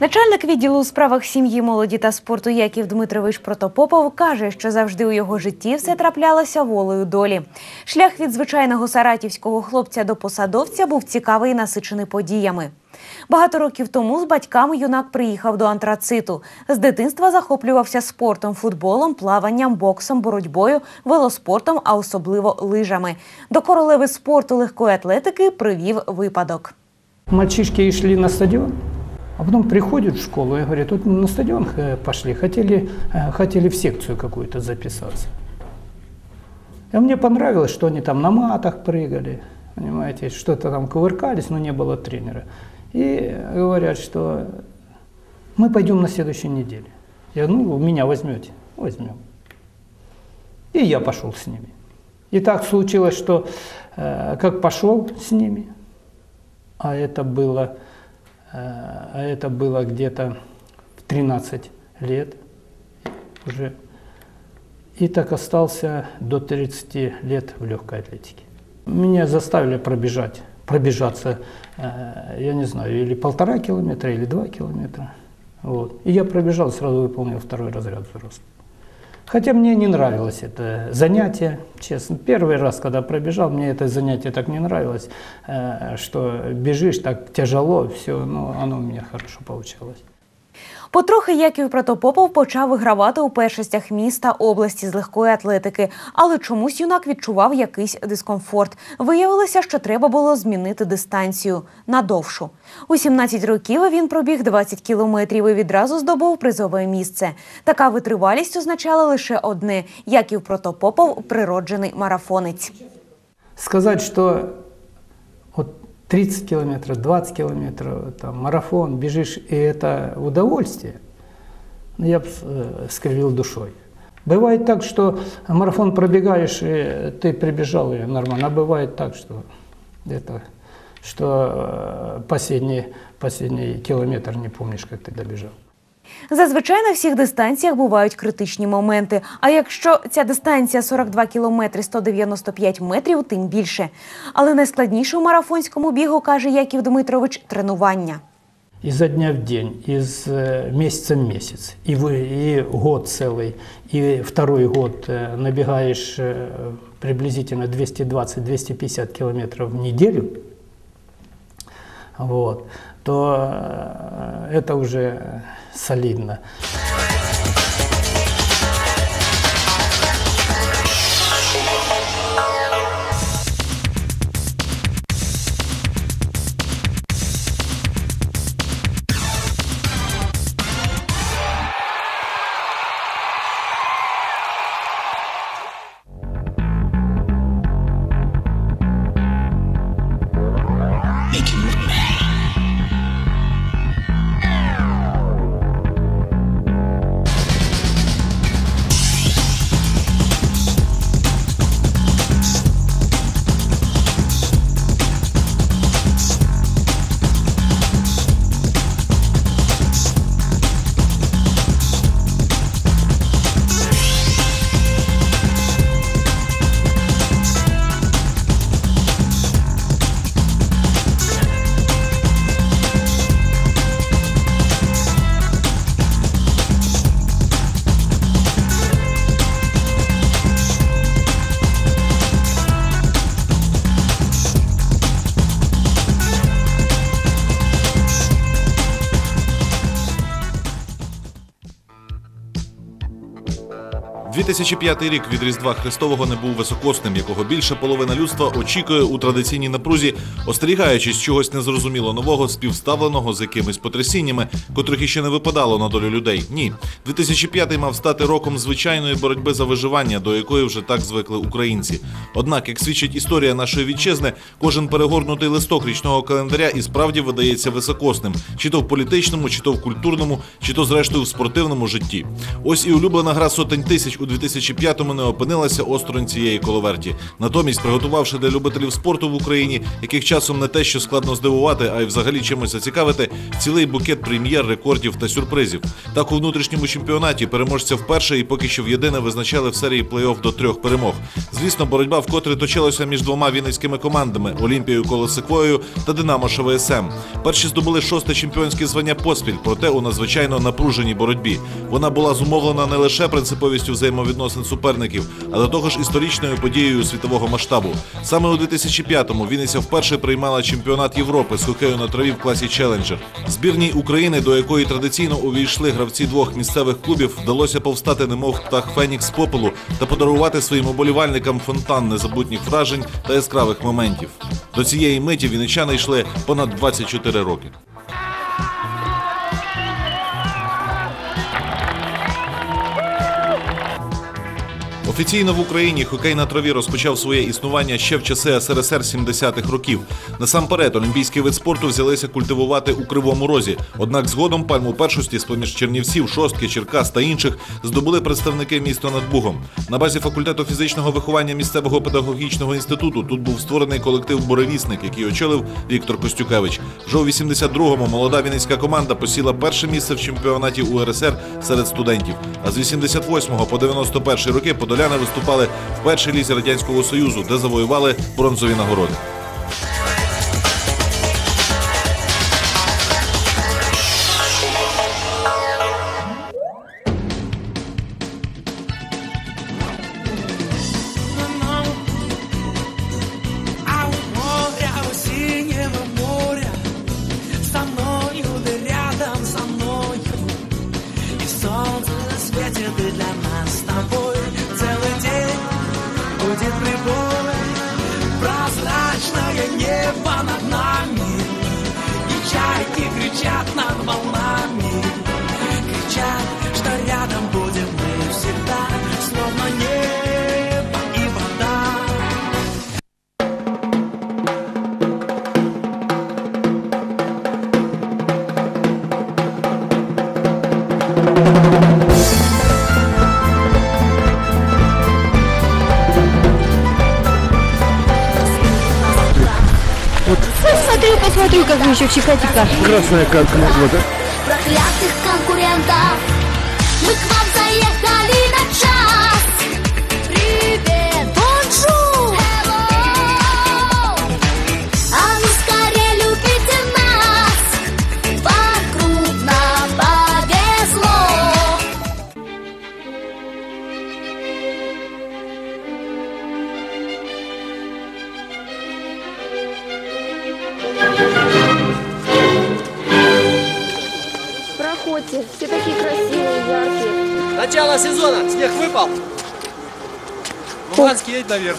Начальник відділу у справах сім'ї, молоді та спорту Яків Дмитрович Протопопов каже, що завжди у його житті все траплялося волею долі. Шлях від звичайного саратівського хлопця до посадовця був цікавий і насичений подіями. Багато років тому з батьками юнак приїхав до антрациту. З дитинства захоплювався спортом, футболом, плаванням, боксом, боротьбою, велоспортом, а особливо лижами. До королеви спорту легкої атлетики привів випадок. Мальчишки шли на стадион, а потом приходят в школу и говорят, вот на стадион э, пошли, хотели, э, хотели в секцию какую-то записаться. И мне понравилось, что они там на матах прыгали, понимаете, что-то там кувыркались, но не было тренера. И говорят, что мы пойдем на следующей неделе. Я говорю, ну, меня возьмете? Возьмем. И я пошел с ними. И так случилось, что э, как пошел с ними, а это было, а это было где-то в 13 лет уже. И так остался до 30 лет в легкой атлетике. Меня заставили пробежать, пробежаться, э, я не знаю, или полтора километра, или два километра. Вот. И я пробежал, сразу выполнил второй разряд взрослых. Хотя мне не нравилось это занятие, честно. Первый раз, когда пробежал, мне это занятие так не нравилось, э, что бежишь так тяжело, все, но оно у меня хорошо получалось. Потрохи Яків Протопопов почав вигравати у першостях міста області з легкої атлетики, але чомусь юнак відчував якийсь дискомфорт. Виявилося, що треба було змінити дистанцію на довшу. У 17 років він пробіг 20 кілометрів і відразу здобув призове місце. Така витривалість означала лише одне: Яків Протопопов природжений марафонець. Сказать, что вот 30 километров, 20 километров, там, марафон, бежишь, и это удовольствие, ну, я э, скривил душой. Бывает так, что марафон пробегаешь, и ты прибежал, и нормально. А бывает так, что, это, что э, последний, последний километр не помнишь, как ты добежал. Зазвичай на всіх дистанціях бувають критичні моменти. А якщо ця дистанція 42 кілометри 195 метрів, тим більше. Але найскладніше у марафонському бігу, каже Яків Дмитрович, тренування. изо дня в день, из э, месяца в месяц, и, вы, и год целый, и второй год э, набегаешь э, приблизительно 220-250 километров в неделю, вот, то э, это уже солидно. 2005 рік від Різдва Христового не був високосним, якого більше половина людства очікує у традиційній напрузі, остерігаючись чогось незрозуміло нового, співставленого з якимись потрясіннями, котрих іще не випадало на долю людей. Ні, 2005 мав стати роком звичайної боротьби за виживання, до якої вже так звикли українці. Однак, як свідчить історія нашої вітчизни, кожен перегорнутий листок річного календаря і справді видається високосним, чи то в політичному, чи то в культурному, чи то зрештою в спортивному житті. Ось і улюблена гра сотень тисяч у 2005-му не опинилася осторонь цієї коловерті. Натомість, приготувавши для любителів спорту в Україні, яких часом не те, що складно здивувати, а й взагалі чимось зацікавити, цілий букет прем'єр, рекордів та сюрпризів. Так у внутрішньому чемпіонаті переможця вперше і поки що в єдине визначали в серії плей-офф до трьох перемог. Звісно, боротьба вкотре точилася між двома вінницькими командами Олімпією Колосиквою та Динамо ШВСМ. Перші здобули шосте чемпіонське звання поспіль, проте у надзвичайно напруженій боротьбі. Вона була зумовлена не лише принциповістю взаємовідносин суперників, а до того ж історичною подією світового масштабу. Саме у 2005-му Вінниця вперше приймала чемпіонат Європи з хокею на траві в класі Челенджер. Збірній України, до якої традиційно увійшли гравці двох місцевих клубів, вдалося повстати немов птах Фенікс попелу та подарувати своїм оболівальникам фонтан незабутніх вражень та яскравих моментів. До цієї миті вінничани йшли понад 24 роки. Офіційно в Україні хокей на траві розпочав своє існування ще в часи СРСР 70-х років. Насамперед, олімпійський вид спорту взялися культивувати у Кривому Розі. Однак згодом пальму першості з поміж Чернівців, Шостки, Черкас та інших здобули представники міста над Бугом. На базі факультету фізичного виховання місцевого педагогічного інституту тут був створений колектив Буревісник, який очолив Віктор Костюкевич. Вже у 82-му молода вінницька команда посіла перше місце в чемпіонаті УРСР серед студентів. А з 88 по 91 роки подоляни виступали в першій лізі радянського союзу, де завоювали бронзові нагороди. Кричат над волнами Кричат, что рядом будем мы всегда Словно небо и вода Посмотрю, посмотрю, как вы еще чихать и кашлять. Красная карта на вот, Проклятых конкурентов Мы к вам Проходьте, все такие красивые, яркие. Начало сезона, снег выпал. Луганский едет наверх.